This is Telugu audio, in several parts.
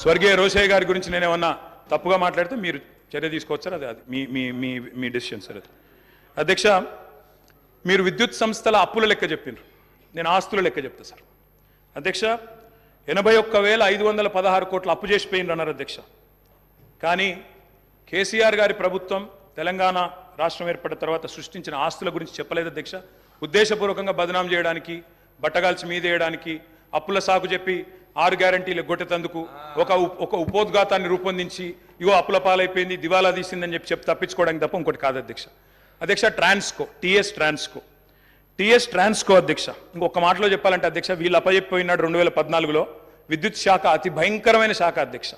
స్వర్గీయ రోషయ్య గారి గురించి నేనేమన్నా తప్పుగా మాట్లాడితే మీరు చర్య తీసుకోవచ్చారు అది అది. మీ మీ మీ మీ డెసిషన్ సార్ అది. అధ్యక్ష మీరు విద్యుత్ సంస్థల అప్పుల లెక్క చెప్పిండ్రు నేను ఆస్తుల లెక్క చెప్తా సార్. అధ్యక్ష ఎనభై ఒక్క వేల ఐదు వందల పదహారు కోట్లు అప్పు చేసిపోయిండ్రు అన్నారు అధ్యక్ష. కానీ కేసీఆర్ గారి ప్రభుత్వం తెలంగాణ రాష్ట్రం ఏర్పడిన తర్వాత సృష్టించిన ఆస్తుల గురించి చెప్పలేదు అధ్యక్ష. ఉద్దేశపూర్వకంగా బదనాం చేయడానికి బట్టగాల్చి మీదేయడానికి అప్పుల సాగు చెప్పి ఆరు గ్యారంటీలు గొట్టెతందుకు ఒక ఒక ఉపోద్ఘాతాన్ని రూపొందించి ఇగో అప్పుల పాలైపోయింది దివాలా తీసిందని చెప్పి చెప్పి తప్పించుకోవడానికి తప్ప ఇంకోటి కాదు అధ్యక్ష. అధ్యక్ష Transco TS Transco. TS Transco అధ్యక్ష ఇంకొక మాటలో చెప్పాలంటే అధ్యక్ష వీళ్ళు అప్పచెప్పిపోయినాడు రెండు వేల పద్నాలుగులో. విద్యుత్ శాఖ అతి భయంకరమైన శాఖ అధ్యక్ష.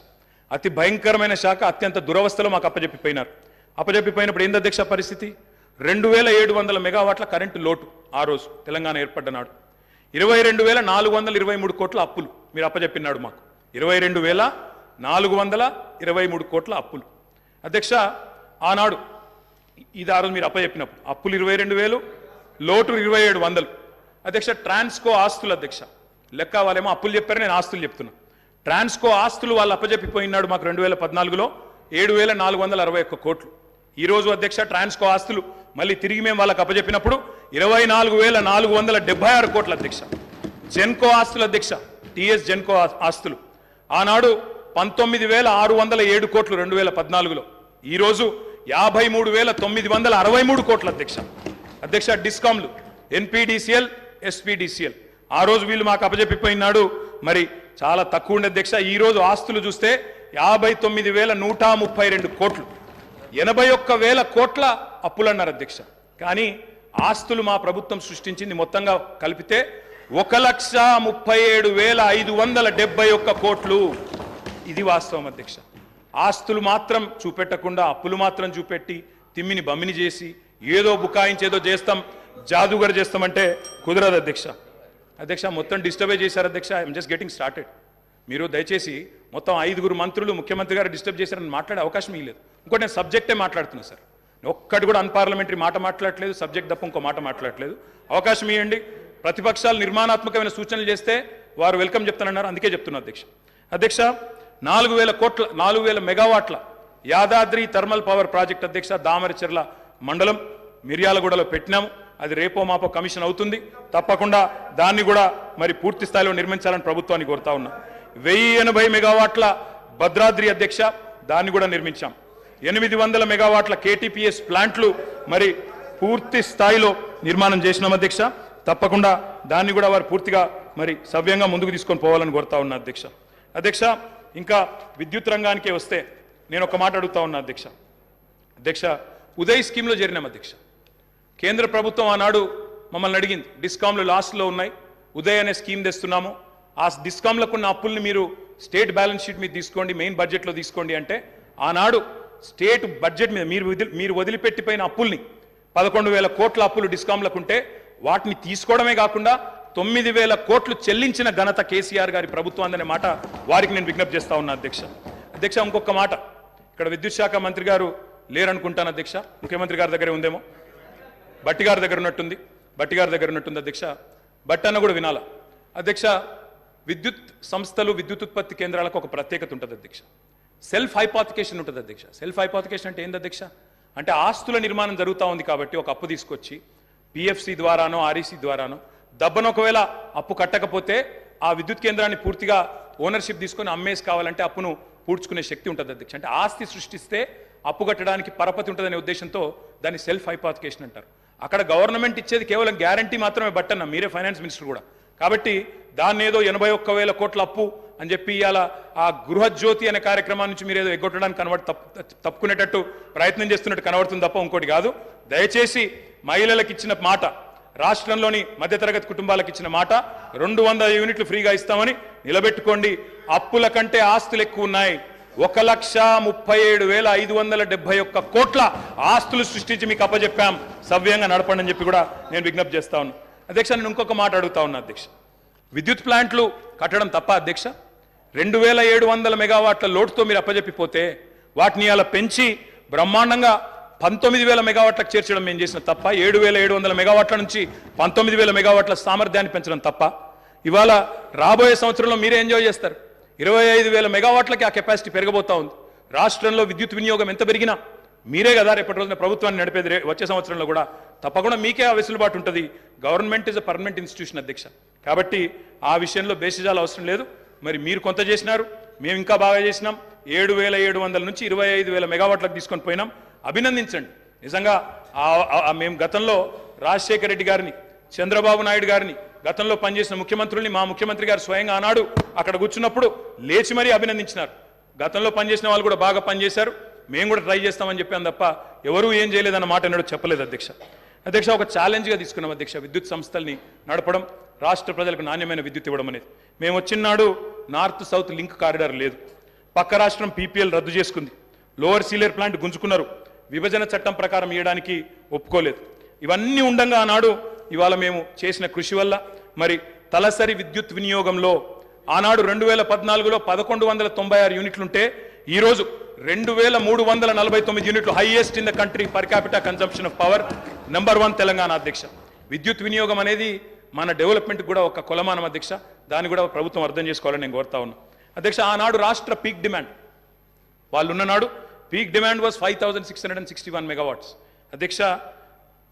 అతి భయంకరమైన శాఖ అత్యంత దురవస్థలో మాకు అప్పచెప్పిపోయినారు అప్పచెప్పిపోయినప్పుడు ఏంది అధ్యక్ష పరిస్థితి? రెండు వేల ఏడు వందల మెగావాట్ల కరెంటు లోటు ఆ రోజు తెలంగాణ ఏర్పడ్డ నాడు. ఇరవై రెండు వేల నాలుగు వందల ఇరవై మూడు కోట్ల అప్పులు. మీరు అప్పచెప్పినాడు మాకు. ఇరవై రెండు వేల నాలుగు వందల ఇరవై మూడు కోట్ల అప్పులు. అధ్యక్ష ఆనాడు ఇది ఆ రోజు మీరు అప్పచెప్పినప్పుడు అప్పులు ఇరవై రెండు వేలు లోటు ఇరవై ఏడు వందలు. అధ్యక్ష ట్రాన్స్కో ఆస్తులు అధ్యక్ష. లెక్క వాళ్ళేమో అప్పులు చెప్పారు నేను ఆస్తులు చెప్తున్నా. ట్రాన్స్కో ఆస్తులు వాళ్ళు అప్పచెప్పిపోయినాడు మాకు రెండు వేల పద్నాలుగులో ఏడు వేల నాలుగు వందల అరవై ఒక్క కోట్లు. ఈరోజు అధ్యక్ష ట్రాన్స్కో ఆస్తులు మళ్ళీ తిరిగి మేము వాళ్ళకి అప్పచెప్పినప్పుడు ఇరవై నాలుగు వేల నాలుగు వందల డెబ్బై ఆరు కోట్ల అధ్యక్ష. జెన్కో ఆస్తులు అధ్యక్ష. టిఎస్ జెన్కో ఆస్తులు. ఆనాడు పంతొమ్మిది వేల ఆరు వందల ఏడు కోట్లు రెండు వేల పద్నాలుగులో. ఈరోజు యాభై మూడు వేల తొమ్మిది వందల అరవై మూడు కోట్ల అధ్యక్ష. అధ్యక్ష డిస్కామ్లు ఎన్పిడిసిఎల్ ఎస్పిడిసిఎల్. ఆ రోజు వీళ్ళు మాకు అప్పచెప్పిపోయినాడు మరి చాలా తక్కువ ఉండే అధ్యక్ష. ఈరోజు ఆస్తులు చూస్తే యాభై తొమ్మిది వేల నూట ముప్పై రెండు కోట్లు. ఎనభై ఒక్క వేల కోట్ల అప్పులన్నారు అధ్యక్ష. కానీ ఆస్తులు మా ప్రభుత్వం సృష్టించింది మొత్తంగా కలిపితే ఒక లక్ష ముప్పై ఏడు వేల ఐదు వందల డెబ్బై ఒక్క కోట్లు. ఇది వాస్తవం అధ్యక్ష. ఆస్తులు మాత్రం చూపెట్టకుండా అప్పులు మాత్రం చూపెట్టి తిమ్మిని బమ్మిని చేసి ఏదో బుకాయించి ఏదో చేస్తాం జాదుగర్ చేస్తామంటే కుదరదు అధ్యక్ష. అధ్యక్ష మొత్తం డిస్టర్బే చేశారు అధ్యక్ష. I'm just getting started. మీరు దయచేసి మొత్తం ఐదుగురు మంత్రులు ముఖ్యమంత్రి గారు డిస్టర్బ్ చేశారని మాట్లాడే అవకాశం ఇవ్వలేదు ఇంకోటి నేను సబ్జెక్టే మాట్లాడుతున్నా సార్. ఒక్కటి కూడా అన్పార్లమెంటరీ మాట మాట్లాడట్లేదు సబ్జెక్ట్ తప్ప ఇంకో మాట మాట్లాడట్లేదు. అవకాశం ఇవ్వండి ప్రతిపక్షాలు నిర్మాణాత్మకమైన సూచనలు చేస్తే వారు వెల్కమ్ చెప్తానన్నారు. అందుకే చెప్తున్నా అధ్యక్ష. అధ్యక్ష నాలుగు వేల కోట్ల నాలుగు వేల మెగావాట్ల యాదాద్రి థర్మల్ పవర్ ప్రాజెక్ట్ అధ్యక్ష దామరచెర్ల మండలం మిర్యాలగూడలో పెట్టినాము. అది రేపో మాపో కమిషన్ అవుతుంది. తప్పకుండా దాన్ని కూడా మరి పూర్తి స్థాయిలో నిర్మించాలని ప్రభుత్వాన్ని కోరుతా ఉన్నా. వెయ్యి ఎనభై మెగావాట్ల భద్రాద్రి అధ్యక్ష దాన్ని కూడా నిర్మించాం. ఎనిమిది వందల మెగావాట్ల కేటీపీఎస్ ప్లాంట్లు మరి పూర్తి స్థాయిలో నిర్మాణం చేసినాం అధ్యక్ష. తప్పకుండా దాన్ని కూడా వారు పూర్తిగా మరి సవ్యంగా ముందుకు తీసుకొని పోవాలని కోరుతా ఉన్నా అధ్యక్ష. అధ్యక్ష ఇంకా విద్యుత్ రంగానికే వస్తే నేను ఒక మాట అడుగుతా ఉన్నా అధ్యక్ష. అధ్యక్ష ఉదయ్ స్కీమ్లో చేరినాం అధ్యక్ష. కేంద్ర ప్రభుత్వం ఆనాడు మమ్మల్ని అడిగింది డిస్కామ్లు లాస్ట్లో ఉన్నాయి ఉదయ్ అనే స్కీమ్ తెస్తున్నాము ఆ డిస్కామ్లకు ఉన్న అప్పుల్ని మీరు స్టేట్ బ్యాలెన్స్ షీట్ మీద తీసుకోండి మెయిన్ బడ్జెట్లో తీసుకోండి అంటే ఆనాడు స్టేట్ బడ్జెట్ మీద మీరు వదిలి మీరు వదిలిపెట్టిపోయిన అప్పుల్ని పదకొండు వేల కోట్ల అప్పులు డిస్కామ్లకు ఉంటే వాటిని తీసుకోవడమే కాకుండా తొమ్మిది వేల కోట్లు చెల్లించిన ఘనత కేసీఆర్ గారి ప్రభుత్వం అనే మాట వారికి నేను విజ్ఞప్తి చేస్తా ఉన్నా అధ్యక్ష. అధ్యక్ష ఇంకొక మాట. ఇక్కడ విద్యుత్ శాఖ మంత్రి గారు లేరనుకుంటాను అధ్యక్ష. ముఖ్యమంత్రి గారి దగ్గరే ఉందేమో? బట్టి గారి దగ్గర ఉన్నట్టుంది. బట్టి గారి దగ్గర ఉన్నట్టుంది అధ్యక్ష. బట్టి అన్న కూడా వినాల? అధ్యక్ష విద్యుత్ సంస్థలు విద్యుత్ ఉత్పత్తి కేంద్రాలకు ఒక ప్రత్యేకత ఉంటుంది అధ్యక్ష. సెల్ఫ్ హైపాథికేషన్ ఉంటుంది అధ్యక్ష. సెల్ఫ్ హైపాథికేషన్ అంటే ఏంది అధ్యక్ష? అంటే ఆస్తుల నిర్మాణం జరుగుతూ ఉంది కాబట్టి ఒక అప్పు తీసుకొచ్చి పిఎఫ్సి ద్వారానో ఆర్ఈసీ ద్వారానో దబ్బను ఒకవేళ అప్పు కట్టకపోతే ఆ విద్యుత్ కేంద్రాన్ని పూర్తిగా ఓనర్షిప్ తీసుకొని అమ్మేసి కావాలంటే అప్పును పూడ్చుకునే శక్తి ఉంటుంది అధ్యక్ష. అంటే ఆస్తి సృష్టిస్తే అప్పు కట్టడానికి పరపతి ఉంటుందనే ఉద్దేశంతో దాన్ని సెల్ఫ్ హైపాథికేషన్ అంటారు. అక్కడ గవర్నమెంట్ ఇచ్చేది కేవలం గ్యారంటీ మాత్రమే బట్టన్న మీరే ఫైనాన్స్ మినిస్టర్ కూడా. కాబట్టి దాన్ని ఏదో ఎనభై ఒక్క వేల కోట్ల అప్పు అని చెప్పి ఇవాళ ఆ గృహజ్యోతి అనే కార్యక్రమం నుంచి మీరు ఏదో ఎగ్గొట్టడానికి కనబడి తప్పు తప్పుకునేటట్టు ప్రయత్నం చేస్తున్నట్టు కనబడుతుంది తప్ప ఇంకోటి కాదు. దయచేసి మహిళలకు ఇచ్చిన మాట రాష్ట్రంలోని మధ్యతరగతి కుటుంబాలకు ఇచ్చిన మాట రెండు వందల యూనిట్లు ఫ్రీగా ఇస్తామని నిలబెట్టుకోండి. అప్పుల కంటే ఆస్తులు ఎక్కువ ఉన్నాయి. ఒక లక్ష ముప్పై ఏడు వేల ఐదు వందల డెబ్బై ఒక్క కోట్ల ఆస్తులు సృష్టించి మీకు అప్పజెప్పాం. సవ్యంగా నడపండి అని చెప్పి కూడా నేను విజ్ఞప్తి చేస్తా ఉన్నా. అధ్యక్ష నేను ఇంకొక మాట అడుగుతా ఉన్నా అధ్యక్ష. విద్యుత్ ప్లాంట్లు కట్టడం తప్ప అధ్యక్ష రెండు వేల ఏడు వందల మెగావాట్ల లోటుతో మీరు అప్పజెప్పిపోతే వాటిని అలా పెంచి బ్రహ్మాండంగా పంతొమ్మిది వేల మెగావాట్లకు చేర్చడం మేము చేసిన తప్ప ఏడు వేల ఏడు వందల మెగావాట్ల నుంచి పంతొమ్మిది వేల మెగావాట్ల సామర్థ్యాన్ని పెంచడం తప్ప ఇవాళ రాబోయే సంవత్సరంలో మీరే ఎంజాయ్ చేస్తారు. ఇరవై ఐదు వేల మెగావాట్లకి ఆ కెపాసిటీ పెరగబోతా ఉంది. రాష్ట్రంలో విద్యుత్ వినియోగం ఎంత పెరిగినా మీరే కదా రేపటి రోజున ప్రభుత్వాన్ని నడిపేది. వచ్చే సంవత్సరంలో కూడా తప్పకుండా మీకే ఆ వెసులుబాటు ఉంటుంది. Government is a permanent institution అధ్యక్ష. కాబట్టి ఆ విషయంలో బేసిజాలు అవసరం లేదు. మరి మీరు కొంత చేసినారు మేము ఇంకా బాగా చేసినాం. ఏడు వేల ఏడు వందల నుంచి ఇరవై ఐదు వేల మెగావాట్లకు తీసుకొని పోయినాం. అభినందించండి. నిజంగా ఆ- మేము గతంలో రాజశేఖర రెడ్డి గారిని చంద్రబాబు నాయుడు గారిని గతంలో పనిచేసిన ముఖ్యమంత్రుల్ని మా ముఖ్యమంత్రి గారు స్వయంగా ఆనాడు అక్కడ కూర్చున్నప్పుడు లేచి మరీ అభినందించినారు. గతంలో పనిచేసిన వాళ్ళు కూడా బాగా పనిచేశారు. మేము కూడా ట్రై చేస్తామని చెప్పాను తప్ప ఎవరూ ఏం చేయలేదన్న మాట అన్నాడు చెప్పలేదు అధ్యక్ష. అధ్యక్ష ఒక ఛాలెంజ్గా తీసుకున్నాం అధ్యక్ష విద్యుత్ సంస్థల్ని నడపడం రాష్ట్ర ప్రజలకు నాణ్యమైన విద్యుత్ ఇవ్వడం అనేది. మేము వచ్చినాడు నార్త్ సౌత్ లింక్ కారిడార్ లేదు. పక్క రాష్ట్రం పీపీఎల్ రద్దు చేసుకుంది. లోవర్ సీలియర్ ప్లాంట్ గుంజుకున్నారు. విభజన చట్టం ప్రకారం ఇవ్వడానికి ఒప్పుకోలేదు. ఇవన్నీ ఉండంగా ఆనాడు ఇవాళ మేము చేసిన కృషి వల్ల మరి తలసరి విద్యుత్ వినియోగంలో ఆనాడు రెండు వేల పద్నాలుగులో పదకొండు వందల తొంభై ఆరు యూనిట్లుంటే ఈరోజు రెండు వేల మూడు వందల నలభై తొమ్మిది యూనిట్లు highest in the country per capita consumption of power number one Telangana అధ్యక్ష. విద్యుత్ వినియోగం అనేది మన డెవలప్మెంట్ కూడా ఒక కులమానం అధ్యక్ష. దాన్ని కూడా ప్రభుత్వం అర్థం చేసుకోవాలని నేను కోరుతా ఉన్నా. అధ్యక్ష ఆనాడు రాష్ట్ర పీక్ డిమాండ్. వాళ్ళు ఉన్ననాడు peak demand was five thousand six hundred and sixty one megawatts. అధ్యక్ష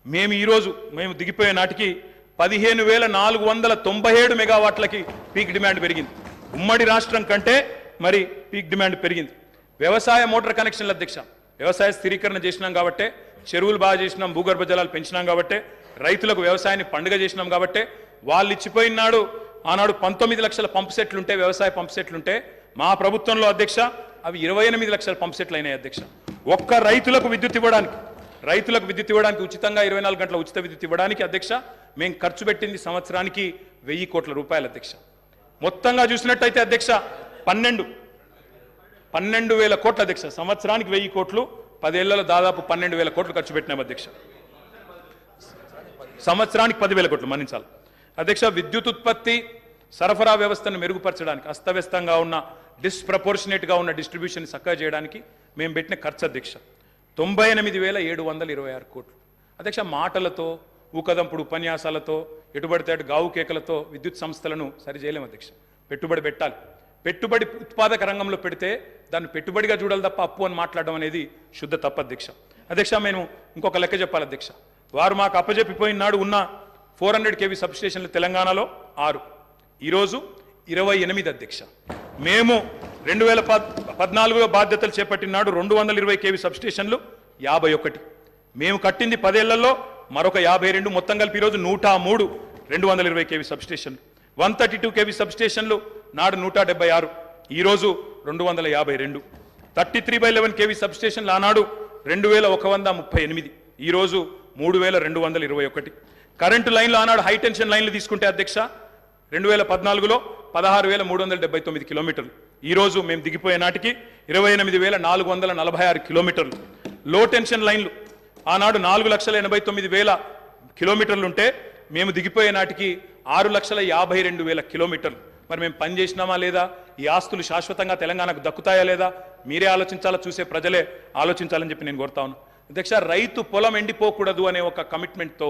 మేము ఈరోజు మేము దిగిపోయే నాటికి పదిహేను వేల నాలుగు వందల తొంభై ఏడు మెగావాట్లకి పీక్ డిమాండ్ పెరిగింది. ఉమ్మడి రాష్ట్రం కంటే మరి పీక్ డిమాండ్ పెరిగింది. వ్యవసాయ మోటార్ కనెక్షన్ల అధ్యక్ష వ్యవసాయ స్థిరీకరణ చేసినాం కాబట్టే చెరువులు బాగా చేసినాం భూగర్భ జలాలు పెంచినాం కాబట్టే రైతులకు వ్యవసాయాన్ని పండుగ చేసినాం కాబట్టే వాళ్ళు ఇచ్చిపోయిన నాడు ఆనాడు పంతొమ్మిది లక్షల పంప్ సెట్లుంటే వ్యవసాయ పంప్ సెట్లుంటే మా ప్రభుత్వంలో అధ్యక్ష అవి ఇరవై ఎనిమిది లక్షల పంప్ సెట్లు అయినాయి అధ్యక్ష. ఒక్క రైతులకు విద్యుత్ ఇవ్వడానికి రైతులకు విద్యుత్ ఇవ్వడానికి ఉచితంగా ఇరవై నాలుగు గంటల ఉచిత విద్యుత్ ఇవ్వడానికి అధ్యక్ష మేము ఖర్చు పెట్టింది సంవత్సరానికి వెయ్యి కోట్ల రూపాయలు అధ్యక్ష. మొత్తంగా చూసినట్టయితే అధ్యక్ష పన్నెండు పన్నెండు వేల కోట్ల అధ్యక్ష. సంవత్సరానికి వెయ్యి కోట్లు పదేళ్ళలో దాదాపు పన్నెండు వేల కోట్లు ఖర్చు పెట్టినాం అధ్యక్ష. సంవత్సరానికి పదివేల కోట్లు మన్నించాలి. అధ్యక్ష విద్యుత్ ఉత్పత్తి సరఫరా వ్యవస్థను మెరుగుపరచడానికి అస్తవ్యస్తంగా ఉన్న డిస్ప్రపోర్షనేట్గా ఉన్న డిస్ట్రిబ్యూషన్ చక్కగా చేయడానికి మేము పెట్టిన ఖర్చు అధ్యక్ష. తొంభై ఎనిమిది వేల ఏడు వందల ఇరవై ఆరు కోట్లు. అధ్యక్ష మాటలతో ఊకదంపుడు ఉపన్యాసాలతో ఎటుబడితే అటు గావు కేకలతో విద్యుత్ సంస్థలను సరిచేయలేము అధ్యక్ష. పెట్టుబడి పెట్టాలి. పెట్టుబడి ఉత్పాదక రంగంలో పెడితే దాన్ని పెట్టుబడిగా చూడాలి తప్ప అప్పు అని మాట్లాడడం అనేది శుద్ధ తప్ప అధ్యక్ష. అధ్యక్ష మేము ఇంకొక లెక్క చెప్పాలి అధ్యక్ష. వారు మాకు అప్పజెప్పిపోయిన నాడు ఉన్న ఫోర్ హండ్రెడ్ కేవీ సబ్స్టేషన్లు తెలంగాణలో ఆరు. ఈరోజు ఇరవై ఎనిమిది అధ్యక్ష. మేము రెండు వేల పద్ పద్నాలుగులో బాధ్యతలు చేపట్టిన నాడు రెండు వందల ఇరవై కేవీ సబ్స్టేషన్లు యాభై ఒకటి. మేము కట్టింది పదేళ్ళలో మరొక యాభై రెండు మొత్తం కలిపి ఈరోజు నూట మూడు రెండు వందల ఇరవై కేవీ సబ్స్టేషన్లు. వన్ థర్టీ టూ కేవీ సబ్స్టేషన్లు నాడు నూట డెబ్బై ఆరు. ఈరోజు రెండు వందల యాభై రెండు. Thirty three by eleven KV సబ్స్టేషన్లు ఆనాడు రెండు వేల ఒక వంద ముప్పై ఎనిమిది. ఈరోజు మూడు వేల రెండు వందల ఇరవై ఒకటి. కరెంటు లైన్లు ఆనాడు హైటెన్షన్ లైన్లు తీసుకుంటే అధ్యక్ష రెండు వేల పద్నాలుగులో పదహారు వేల మూడు వందల డెబ్బై తొమ్మిది కిలోమీటర్లు. ఈ రోజు మేము దిగిపోయే నాటికి ఇరవై ఎనిమిది వేల నాలుగు వందల నలభై ఆరు కిలోమీటర్లు. లో టెన్షన్ లైన్లు. ఆనాడు నాలుగు లక్షల ఎనభై తొమ్మిది వేల కిలోమీటర్లు ఉంటే మేము దిగిపోయే నాటికి ఆరు లక్షల యాభై రెండు వేల కిలోమీటర్లు. మరి మేము పని చేసినామా లేదా? ఈ ఆస్తులు శాశ్వతంగా తెలంగాణకు దక్కుతాయా లేదా? మీరే ఆలోచించాలా? చూసే ప్రజలే ఆలోచించాలని చెప్పి నేను కోరుతా ఉన్నాను అధ్యక్ష రైతు పొలం ఎండిపోకూడదు అనే ఒక కమిట్మెంట్తో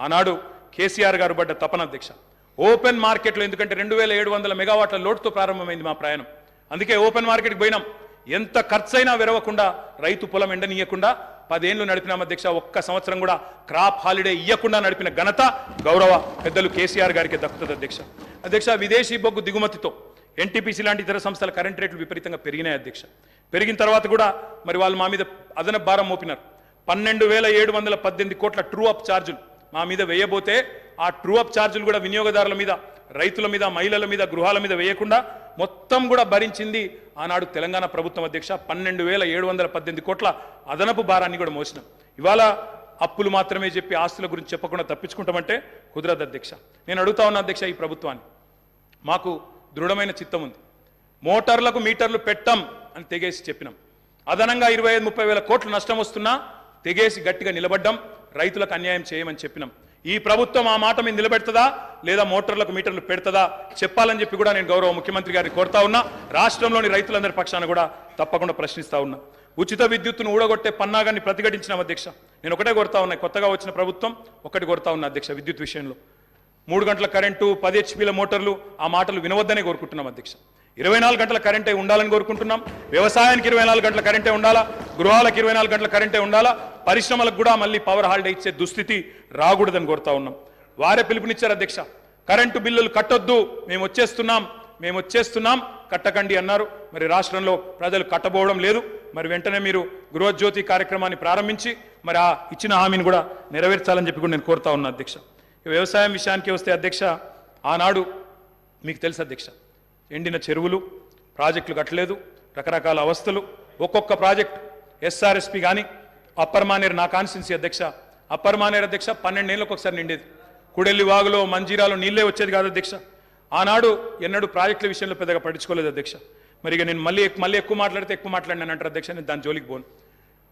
ఆనాడు కేసీఆర్ గారు పడ్డ తపన అధ్యక్ష. ఓపెన్ మార్కెట్లో ఎందుకంటే రెండు వేల ఏడు వందల మెగావాట్ల లోటుతో ప్రారంభమైంది మా ప్రయాణం. అందుకే ఓపెన్ మార్కెట్కి పోయినాం. ఎంత ఖర్చైనా విరవకుండా రైతు పొలం ఎండనీయకుండా పదేళ్ళు నడిపినాం అధ్యక్ష ఒక్క సంవత్సరం కూడా క్రాప్ హాలిడే ఇవ్వకుండా నడిపిన ఘనత గౌరవ పెద్దలు కేసీఆర్ గారికి దక్కుతుంది అధ్యక్ష. అధ్యక్ష విదేశీ బొగ్గు దిగుమతితో ఎన్టీపీసీ లాంటి ఇతర సంస్థల కరెంట్ రేట్లు విపరీతంగా పెరిగినాయి అధ్యక్ష. పెరిగిన తర్వాత కూడా మరి వాళ్ళు మా మీద అదనపు భారం మోపినారు. పన్నెండు వేల ఏడు వందల పద్దెనిమిది కోట్ల ట్రూ అప్ ఛార్జులు మా మీద వేయబోతే ఆ ట్రూ అప్ ఛార్జీలు కూడా వినియోగదారుల మీద రైతుల మీద మహిళల మీద గృహాల మీద వేయకుండా మొత్తం కూడా భరించింది ఆనాడు తెలంగాణ ప్రభుత్వం అధ్యక్ష. పన్నెండు వేల ఏడు వందల పద్దెనిమిది కోట్ల అదనపు భారాన్ని కూడా మోసినాం. ఇవాళ అప్పులు మాత్రమే చెప్పి ఆస్తుల గురించి చెప్పకుండా తప్పించుకుంటామంటే కుదరదు అధ్యక్ష. నేను అడుగుతా ఉన్న అధ్యక్ష ఈ ప్రభుత్వాన్ని. మాకు దృఢమైన చిత్తం ఉంది. మోటార్లకు మీటర్లు పెట్టం అని తెగేసి చెప్పినాం. అదనంగా ఇరవై ఐదు ముప్పై వేల కోట్లు నష్టం వస్తున్నా తెగేసి గట్టిగా నిలబడ్డం రైతులకు అన్యాయం చేయమని చెప్పినాం. ఈ ప్రభుత్వం ఆ మాట మీద నిలబెడుతుందా? లేదా మోటార్లకు మీటర్లు పెడుతుందా? చెప్పాలని చెప్పి కూడా నేను గౌరవ ముఖ్యమంత్రి గారిని కోరుతా ఉన్నా. రాష్ట్రంలోని రైతులందరి పక్షాన కూడా తప్పకుండా ప్రశ్నిస్తా ఉన్నా. ఉచిత విద్యుత్తును ఊడగొట్టే పన్నాగాన్ని ప్రతిఘటించిన అధ్యక్ష. నేను ఒకటే కొడతా ఉన్నా. కొత్తగా వచ్చిన ప్రభుత్వం ఒకటి కొడతా ఉన్నా అధ్యక్ష విద్యుత్ విషయంలో. మూడు గంటల కరెంటు పది హెచ్పీల మోటార్లు ఆ మాటలు వినవద్దనే కోరుకుంటున్నాం అధ్యక్ష. ఇరవై నాలుగు గంటల కరెంటే ఉండాలని కోరుకుంటున్నాం. వ్యవసాయానికి ఇరవై నాలుగు గంటల కరెంటే ఉండాలా? గృహాలకు ఇరవై నాలుగు గంటల కరెంటే ఉండాలా? పరిశ్రమలకు కూడా మళ్ళీ పవర్ హాలిడే ఇచ్చే దుస్థితి రాకూడదని కోరుతా ఉన్నాం. వారే పిలుపునిచ్చారు అధ్యక్ష. కరెంటు బిల్లులు కట్టొద్దు. మేము వచ్చేస్తున్నాం. మేము వచ్చేస్తున్నాం. కట్టకండి అన్నారు. మరి రాష్ట్రంలో ప్రజలు కట్టబోవడం లేదు. మరి వెంటనే మీరు గృహజ్యోతి కార్యక్రమాన్ని ప్రారంభించి మరి ఆ ఇచ్చిన హామీని కూడా నెరవేర్చాలని చెప్పి కూడా నేను కోరుతా ఉన్నా అధ్యక్ష. వ్యవసాయం విషయానికి వస్తే అధ్యక్ష ఆనాడు మీకు తెలుసు అధ్యక్ష. ఎండిన చెరువులు ప్రాజెక్టులు కట్టలేదు రకరకాల అవస్థలు. ఒక్కొక్క ప్రాజెక్ట్ ఎస్ఆర్ఎస్పి కానీ అప్పర్ మానేరు నా కాన్స్టిట్యున్సీ అధ్యక్ష. అప్పర్ మానేరు అధ్యక్ష పన్నెండేళ్ళకి ఒకసారి నిండేది. కుడెల్లి వాగులో మంజీరాలో నీళ్ళే వచ్చేది కాదు అధ్యక్ష. ఆనాడు ఎన్నడూ ప్రాజెక్టుల విషయంలో పెద్దగా పట్టించుకోలేదు అధ్యక్ష. మరి ఇక నేను మళ్ళీ మళ్ళీ ఎక్కువ మాట్లాడితే ఎక్కువ మాట్లాడినాను అంటారు అధ్యక్ష నేను దాని జోలికి పోను.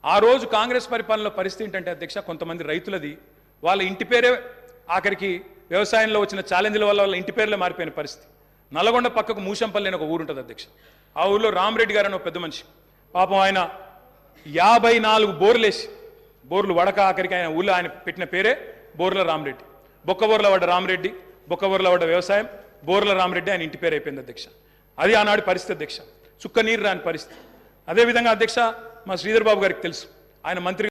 ఆ రోజు కాంగ్రెస్ పరిపాలనలో పరిస్థితి ఏంటంటే అధ్యక్ష కొంతమంది రైతులది వాళ్ళ ఇంటి పేరే ఆఖరికి వ్యవసాయంలో వచ్చిన ఛాలెంజ్ల వల్ల వాళ్ళ ఇంటి పేర్లే మారిపోయిన పరిస్థితి. నల్గొండ పక్కకు మూషంపల్లి అని ఒక ఊరు ఉంటుంది అధ్యక్ష. ఆ ఊర్లో రామరెడ్డి గారు అని ఒక పెద్ద మనిషి. పాపం ఆయన యాభై నాలుగు బోర్లేసి బోర్లు వడక ఆఖరికి ఆయన ఊళ్ళో ఆయన పెట్టిన పేరే బోర్ల రామరెడ్డి. బొక్కబోర్ల పడ్డ రామరెడ్డి బొక్కబోర్ల పడ్డ వ్యవసాయం బోర్ల రామరెడ్డి ఆయన ఇంటి పేరు అయిపోయింది అధ్యక్ష. అది ఆనాడు పరిస్థితి అధ్యక్ష. చుక్క నీరు రాని పరిస్థితి. అదేవిధంగా అధ్యక్ష మా శ్రీధర్ బాబు గారికి తెలుసు. ఆయన మంత్రి